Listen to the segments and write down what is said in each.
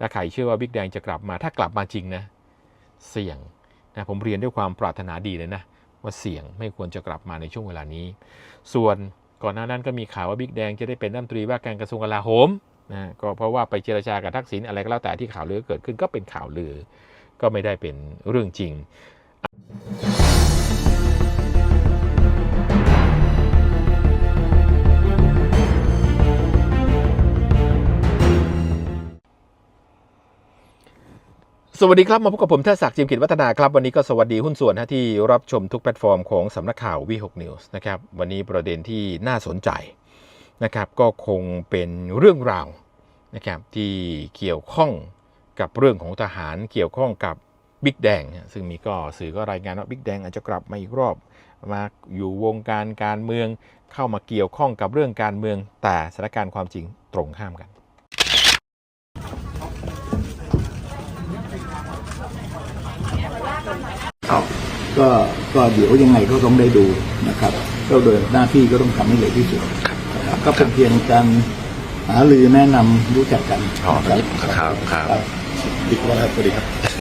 ถ้าใครเชื่อว่าบิ๊กแดงจะกลับมาถ้ากลับมาจริงนะ เสี่ยงนะผมเรียนด้วยความปรารถนาดีเลยนะ ว่าเสี่ยงไม่ควรจะกลับมาในช่วงเวลานี้ ส่วนก่อนหน้านั้นก็มีข่าวว่าบิ๊กแดงจะได้เป็นรัฐมนตรีว่าการกระทรวงกลาโหมนะก็เพราะว่าไปเจรจากับทักษิณอะไรก็แล้วแต่ที่ข่าวลือเกิดขึ้นก็เป็นข่าวลือ ก็ไม่ได้เป็นเรื่องจริง สวัสดีครับ มาพบกับผมเท่าศักดิ์จิมกิจวัฒนาครับ วันนี้ก็สวัสดีหุ้นส่วนที่รับชมทุกแพลตฟอร์มของสำนักข่าววี6 News นะครับวันนี้ประเด็นที่น่าสนใจนะครับก็คงเป็นเรื่องราวนะครับที่เกี่ยวข้องกับเรื่องของทหารเกี่ยวข้องกับบิ๊กแดงซึ่งมีก็สื่อก็รายงานว่าบิ๊กแดงอาจจะกลับมาอีกรอบมาอยู่วงการการเมืองเข้ามาเกี่ยวข้องกับเรื่องการเมืองแต่สถานการณ์ความจริงตรงข้ามกัน ครับ ก็ก็เดี๋ยวยังไงก็ต้องได้ดูนะครับก็โดยหน้าที่ก็ต้องทำให้เร็วที่สุดนะครับก็เป็นเพียงการหารือแนะนำรู้จักกันอ๋อนะครับครับครับ ครับ ดีครับสวัสดีครับ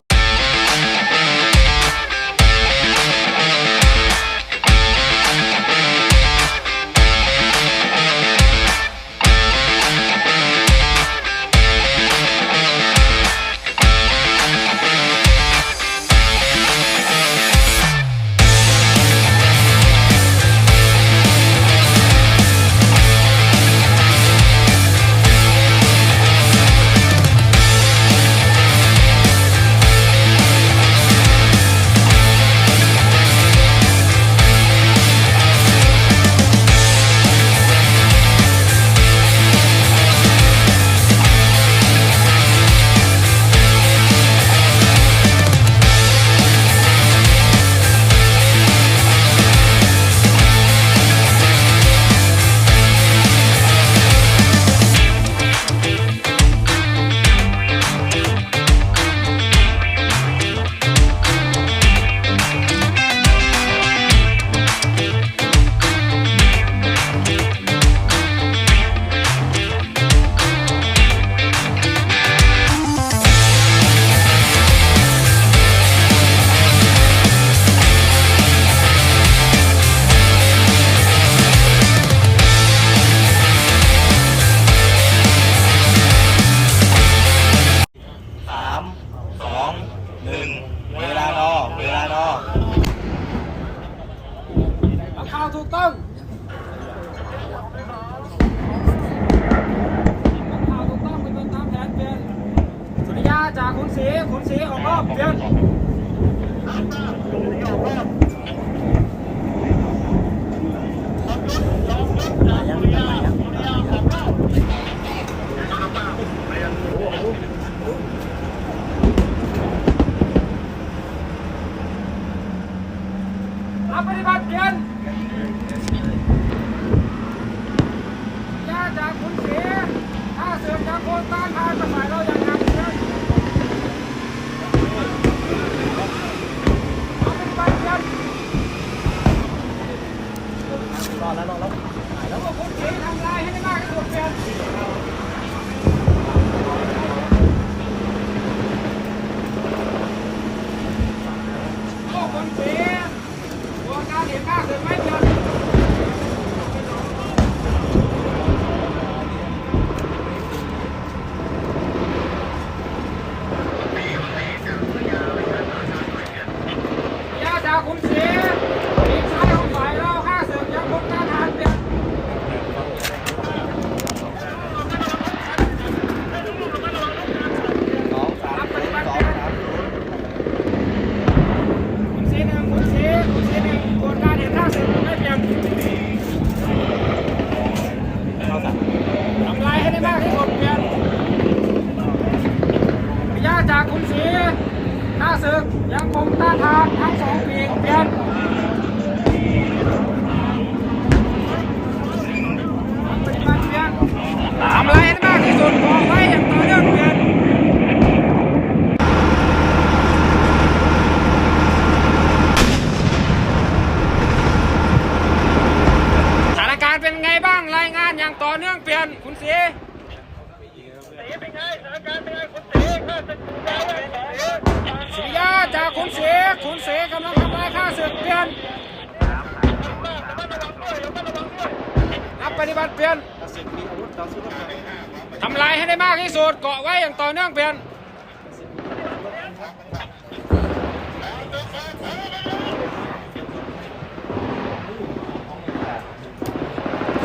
ต่อเนื่องเปลี่ยน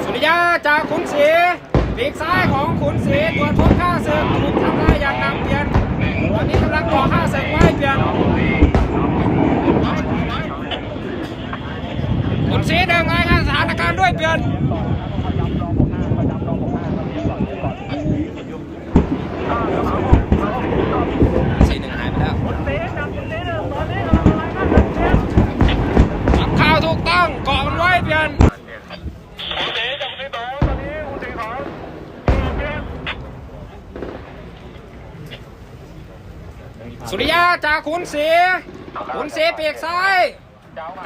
สุริยะจากขุนศรีปีกซ้ายของขุนศรีตรวจพบข้าศึกถูกทำลายอย่างหนักเปลี่ยนตอนนี้กำลังก่อข้าศึกไว้เปลี่ยนขุนศรีเดินรายงานสถานการณ์ด้วยเปลี่ยน สี่หนึ่งหายไปแล้วทำข่าวถูกต้อง เปลี่ยนสุริยะจากขุนศรีขุนศรีเปียกซ้าย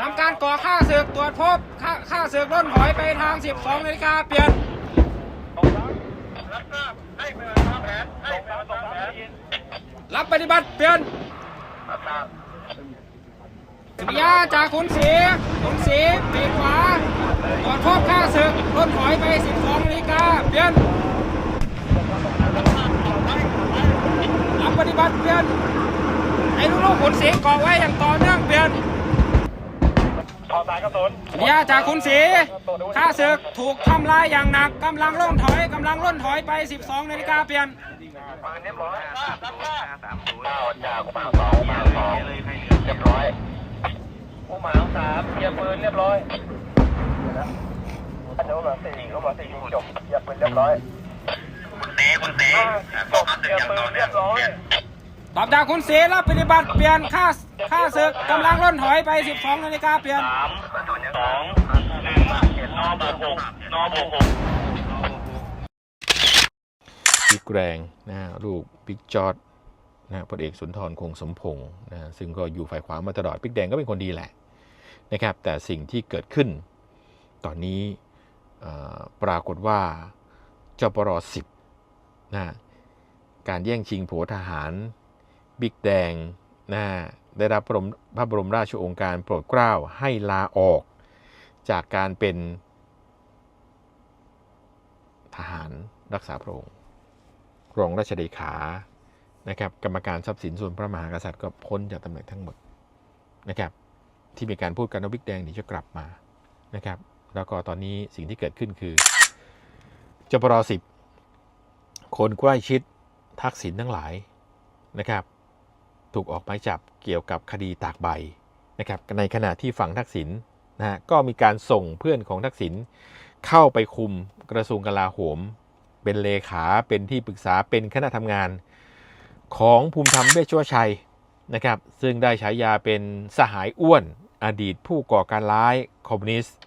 ทำการก่อข้าศึกตรวจพบข้าข้าศึกล้นถอยไปทาง 12นาฬิกาเปลี่ยนรับปฏิบัติเปลี่ยน สุริยะจากขุนศรีขุนศรีปีกขวาตรวจพบข้าศึกล้นถอยไป 12นาฬิกาเปลี่ยนรับปฏิบัติเปลี่ยนให้ลูกๆขุนศรีเกาะไว้อย่างต่อเนื่องเปลี่ยนเนี่ยจากขุนศรีข้าศึกถูกทำลายอย่างหนักกำลังล่นถอยกำลังล่นถอยไป 12นาฬิกาเปลี่ยนตอบจาก ผู้หมาสามเกียร์ปืนเรียบร้อยอันนู้นมาสี่ก็มาสี่จบเกียร์ปืนเรียบร้อยคุณเต้คุณสีจบเกียร์ปืนเรียบร้อยตอบจากคุณเสรับปฏิบัติเปลี่ยนค่าค่าศึกกำลังล่นถอยไป 12นาฬิกาเปลี่ยน3 2 1นอบก6นอบก6บิ๊กแรงนะลูกบิ๊กจอดนะพลเอกสุนทรคงสมพงศ์นะซึ่งก็อยู่ฝ่ายขวามาตลอดบิ๊กแดงก็เป็นคนดีแหละ นะครับแต่สิ่งที่เกิดขึ้น ตอนนี้ปรากฏว่าจปรสิบนะการแย่งชิงโผทหาร บิ๊กแดงนะได้รับพระบรมพระบรมราชโองการโปรดเกล้าให้ลาออก จากการเป็นทหารรักษาพระองค์รองราชเลขานะครับ กรรมการทรัพย์สินส่วนพระมหากษัตริย์ก็พ้นจากตำแหน่งทั้งหมดนะครับ ที่มีการพูดกันว่าบิ๊กแดงเดี๋ยวจะกลับมานะครับ แล้วก็ตอนนี้สิ่งที่เกิดขึ้นคือจปรสิบคนใกล้ชิดทักษิณทั้งหลายนะครับ ถูกออกหมายจับเกี่ยวกับคดีตากใบนะครับ ในขณะที่ฝั่งทักษิณนะฮะก็มีการส่งเพื่อนของทักษิณเข้าไปคุมกระทรวงกลาโหม เป็นเลขาเป็นที่ปรึกษาเป็นคณะทำงานของภูมิธรรมเวชวชัยนะครับ ซึ่งได้ฉายาเป็นสหายอ้วน อดีตผู้ก่อการร้ายคอมมิวนิสต์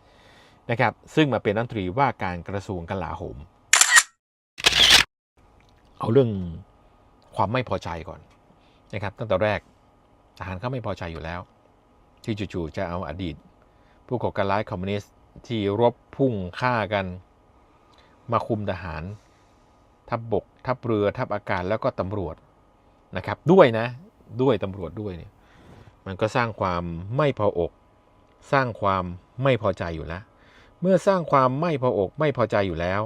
นะครับซึ่งมาเป็นรัฐมนตรีว่าการกระทรวงกลาโหม เอาเรื่องความไม่พอใจก่อนนะครับ ตั้งแต่แรกทหารเขาไม่พอใจอยู่แล้ว ที่จู่ๆจะเอาอดีต ผู้ก่อการร้ายคอมมิวนิสต์ที่รบพุ่งฆ่ากัน มาคุมทหาร ทัพบบก ทัพเรือทัพอากาศแล้วก็ตำรวจนะครับ ด้วยนะ ด้วยตำรวจด้วยเนี่ย มันก็สร้างความไม่พออก สร้างความไม่พอใจอยู่แล้ว เมื่อสร้างความไม่พออกไม่พอใจอยู่แล้ว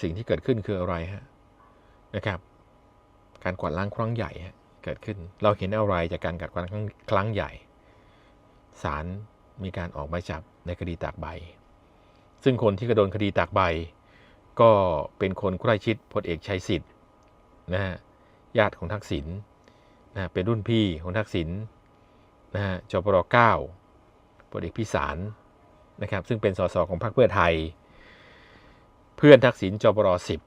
สิ่งที่เกิดขึ้นคืออะไรฮะนะครับ การกวาดล้างครั้งใหญ่ฮะเกิดขึ้น เราเห็นอะไรจากการกวาดล้างครั้งครั้งใหญ่ศาลมีการออกหมายจับในคดีตากใบ ซึ่งคนที่กระโดนคดีตากใบ ก็เป็นคนใกล้ชิดพลเอกชัยสิทธิ์นะฮะญาติของทักษิณ นะเป็นรุ่นพี่ของทักษิณนะฮะจปรเก้าพลเอกพิสารนะครับ ซึ่งเป็นสสของพรรคเพื่อไทย เพื่อนทักษิณจปรสิบ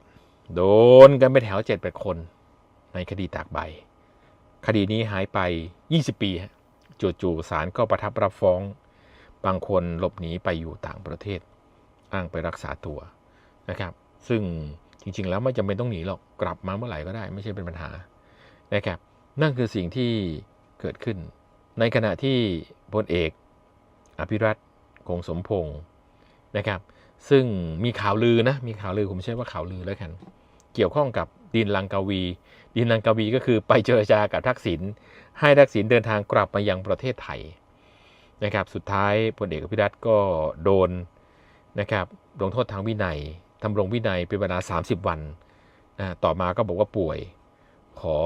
โดนกันไปแถวเจ็ดแปดคนในคดีตากใบ คดีนี้หายไป 20 ปีฮะจู่ๆศาลก็ประทับรับฟ้อง บางคนหลบหนีไปอยู่ต่างประเทศ อ้างไปรักษาตัวนะครับ ซึ่งจริงๆ แล้วไม่จำเป็นต้องหนีหรอก กลับมาเมื่อไหร่ก็ได้ ไม่ใช่เป็นปัญหานะครับ นั่นคือสิ่งที่เกิดขึ้น ในขณะที่พลเอก อภิรัตคงสมพงศ์นะครับ ซึ่งมีข่าวลือนะ มีข่าวลือผมใช้ว่าข่าวลือแล้วกัน เกี่ยวข้องกับดินลังกาวี ดินลังกาวีก็คือไปเจรจากับทักษิณให้ทักษิณเดินทางกลับมายังประเทศไทยนะครับ สุดท้ายพลเอกอภิรัตก็โดนนะครับลงโทษทางวินัยทำรงวินัยเป็นเวลา 30 วันนะต่อมาก็บอกว่าป่วย ขอ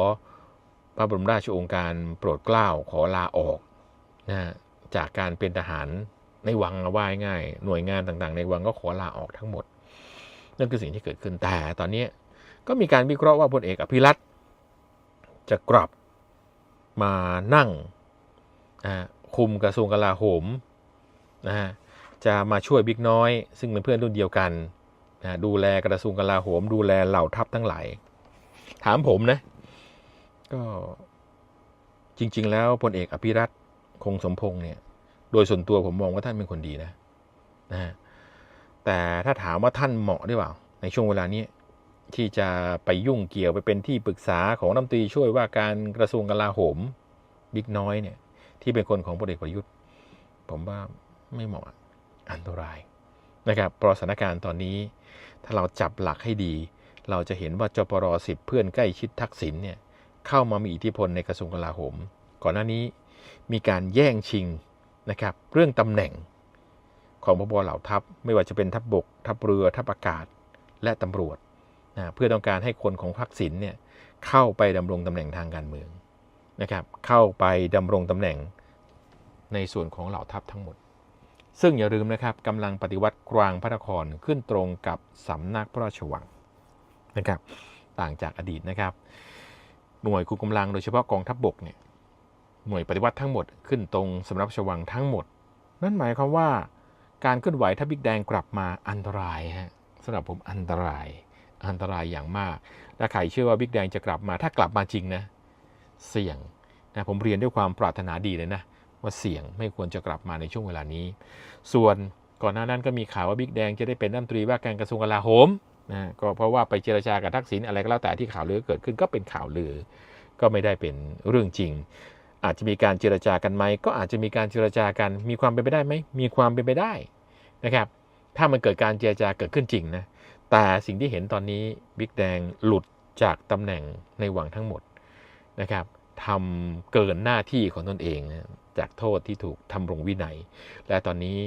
พระบรมราชโองการโปรดเกล้าขอลาออกนะจากการเป็นทหารในวังว่ายง่าย หน่วยงานต่างๆ ในวังก็ขอลาออกทั้งหมด นั่นคือสิ่งที่เกิดขึ้นแต่ตอนนี้ก็มีการวิเคราะห์ว่าพลเอกอภิรัตจะกลับมานั่งอ่าคุมกระทรวงกลาโหมนะฮะจะมาช่วยบิ๊กน้อย ซึ่งเป็นเพื่อนรุ่นเดียวกันนะดูแลกระทรวงกลาโหม ดูแลเหล่าทัพทั้งหลาย ถามผมนะ ก็จริง ๆ แล้วพลเอกอภิรัตคงสมพงษ์เนี่ย โดยส่วนตัวผมมองว่าท่านเป็นคนดีนะนะฮะแต่ถ้าถามว่าท่านเหมาะหรือเปล่า ในช่วงเวลานี้ที่จะไปยุ่งเกี่ยวไปเป็นที่ปรึกษาของรัฐมนตรีช่วยว่าการกระทรวงกลาโหมบิ๊กน้อยเนี่ย ที่เป็นคนของพลเอกประยุทธ์ ผมว่าไม่เหมาะอันตรายนะครับเพราะสถานการณ์ตอนนี้ ถ้าเราจับหลักให้ดี เราจะเห็นว่าจปรสิบเพื่อนใกล้ชิดทักษิณเนี่ย เข้ามามีอิทธิพลในกระทรวงกลาโหม ก่อนหน้านี้มีการแย่งชิงนะครับเรื่องตำแหน่งของพบเหล่าทัพไม่ว่าจะเป็นทัพบบก ทัพเรือทัพอากาศและตำรวจนะเพื่อต้องการให้คนของทักษิณเนี่ยเข้าไปดำรงตำแหน่งทางการเมืองนะครับเข้าไปดำรงตำแหน่งในส่วนของเหล่าทัพทั้งหมด ซึ่งอย่าลืมนะครับกำลังปฏิวัติกลางพระนครขึ้นตรงกับสำนักพระราชวังนะครับต่างจากอดีตนะครับ หน่วยคุมกำลังโดยเฉพาะกองทัพบบกเนี่ยหน่วยปฏิวัติทั้งหมดขึ้นตรงสำนักชวังทั้งหมด นั่นหมายความว่า การเคลื่อนไหวถ้าบิ๊กแดงกลับมาอันตรายฮะสำหรับผมอันตรายอันตรายอย่างมากและใครเชื่อว่าบิ๊กแดงจะกลับมาถ้ากลับมาจริงนะ เสี่ยงนะผมเรียนด้วยความปรารถนาดีเลยนะ ว่าเสี่ยงไม่ควรจะกลับมาในช่วงเวลานี้ ส่วนก่อนหน้านั้นก็มีข่าวว่าบิ๊กแดงจะได้เป็นรัฐมนตรีว่าการกระทรวงกลาโหม นะก็เพราะว่าไปเจรจากับทักษิณอะไรก็แล้วแต่ที่ข่าวลือเกิดขึ้นก็เป็นข่าวลือ ก็ไม่ได้เป็นเรื่องจริง อาจจะมีการเจรจากันไหมก็อาจจะมีการเจรจากัน มีความเป็นไปได้ไหมมีความเป็นไปได้นะครับถ้ามันเกิดการเจรจาเกิดขึ้นจริงนะแต่สิ่งที่เห็นตอนนี้บิ๊กแดงหลุดจากตำแหน่งในวังทั้งหมดนะครับทำเกินหน้าที่ของตนเองนะจากโทษที่ถูกทำรงวินัย และตอนนี้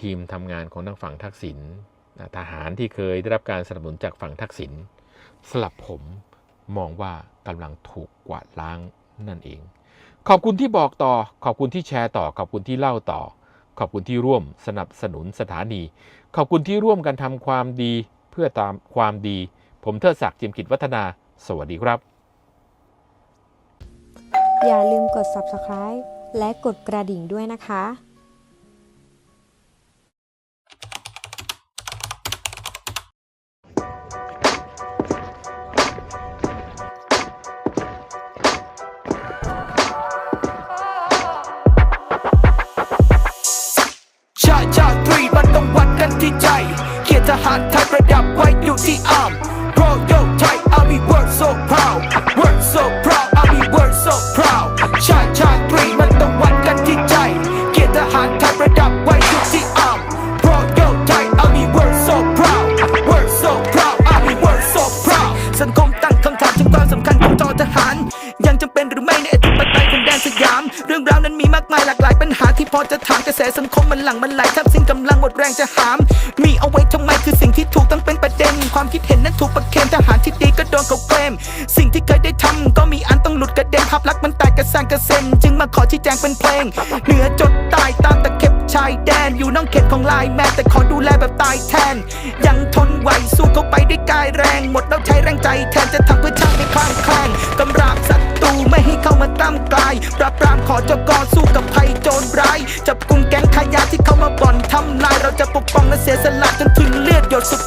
ทีมทำงานของทางฝั่งทักษิณ ทหารที่เคยได้รับการสนับสนุนจากฝั่งทักษิณสลับผมมองว่ากำลังถูกกวาดล้างนั่นเอง ขอบคุณที่บอกต่อ ขอบคุณที่แชร์ต่อ ขอบคุณที่เล่าต่อ ขอบคุณที่ร่วมสนับสนุนสถานี ขอบคุณที่ร่วมกันทำความดีเพื่อตามความดี ผมเทิดศักดิ์จิมกิจวัฒนา สวัสดีครับ อย่าลืมกด subscribe และกดกระดิ่งด้วยนะคะ ทหารไทยประดับไว้อยู่ที่อาร์ม Royal Thai Army work so proud work so proud Army work so proud ชาชาตรีมันต้องวัดกันที่ใจเขียนทหารไทยประดับไว้อยู่ที่อาร์ม Royal Thai Army work so proud work so proud Army work so proud สังคมตั้งคำถามถึงความสำคัญของจอทหาร ยังจำเป็นหรือไม่ในอธิปไตยของแดนสยาม เรื่องราวนั้นมีมากมายหลากหลายปัญหา ที่พอจะถามกระแสสังคมมันหลังมันไหลแทบสิ้นกำลังหมดแรงจะหาม มีเอาไว้ทำไมคือสิ่งที่ถูกต้องเป็นประเด็น ความคิดเห็นนั้นถูกประเคนทหารที่ดีก็โดนเขาเคลมสิ่งที่เคยได้ทำก็มีอันต้องหลุดกระเด็นภาพลักษณ์มันแตกกระสานกระเซ็นจึงมาขอชี้แจงเป็นเพลง เหนือจดใต้ตามตะเข็บชายแดนอยู่น้องเข็บของลายแม่แต่ขอดูแลแบบตายแทน ยังทนไหวสู้เข้าไปด้วยกายแรงหมดแล้วใช้แรงใจแทนจะทำเพื่อชาติไม่คลางแคลงกำราบศัตรูไม่ให้เข้ามาตั้มกลายปราบปรามขอจกอสู้ จับกลุ่มแก๊งขายาที่เข้ามาบ่อนทำลาย เราจะปกป้องและเสียสละจนถึงเลือดหยดสุด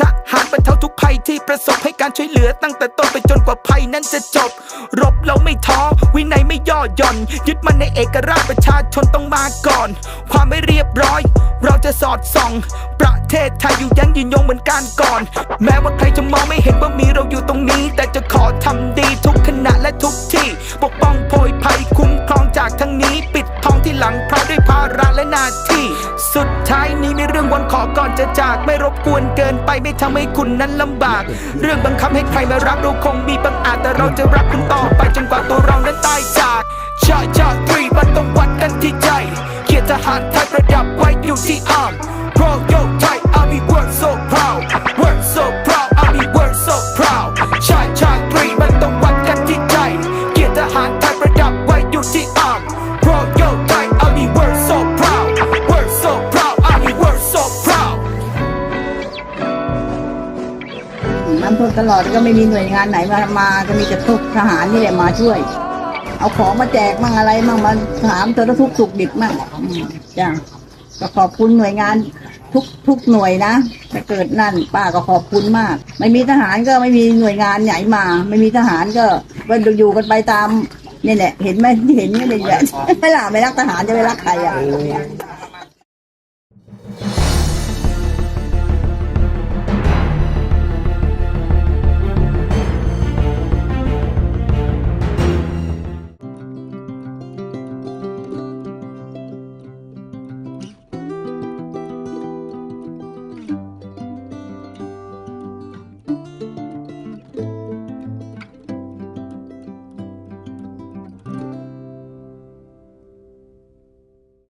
ทหารบรรเทาทุกภัยที่ประสบให้การช่วยเหลือตั้งแต่ต้นไปจนกว่าภัยนั้นจะจบ รบเราไม่ท้อวินัยไม่ย่อหย่อน ยึดมันในเอกราชประชาชนต้องมาก่อน ความไม่เรียบร้อย เราจะสอดส่อง ประเทศไทยอยู่ยั้งยืนยงเหมือนการก่อน แม้ว่าใครจะมองไม่เห็นว่ามีเราอยู่ตรงนี้ แต่จะขอทำดีทุกขณะและทุกที่ปก ไปไม่ทำให้คุณนั้นลำบาก เรื่องบังคับให้ใครมารักเราคงมีบางอาจแต่เราจะรักคุณต่อไปจนกว่า ตลอดก็ไม่มีหน่วยงานไหนมามาก็มีแต่ทุกทหารนี่แหละมาช่วย เอาของมาแจกมั่งอะไรมั่งมาถามตัวทุกสุขดิบมั่งจ้ะก็ขอบคุณหน่วยงานทุกทุกหน่วยนะถ้าเกิดนั่นป้าก็ขอบคุณมาก ไม่มีทหารก็ไม่มีหน่วยงานไหนมา ไม่มีทหารก็ก็อยู่กันไปตามนี่แหละเห็นไหมเห็นไหมเนี่ยไม่ล่ะไม่รักทหารจะไปรักใครอะ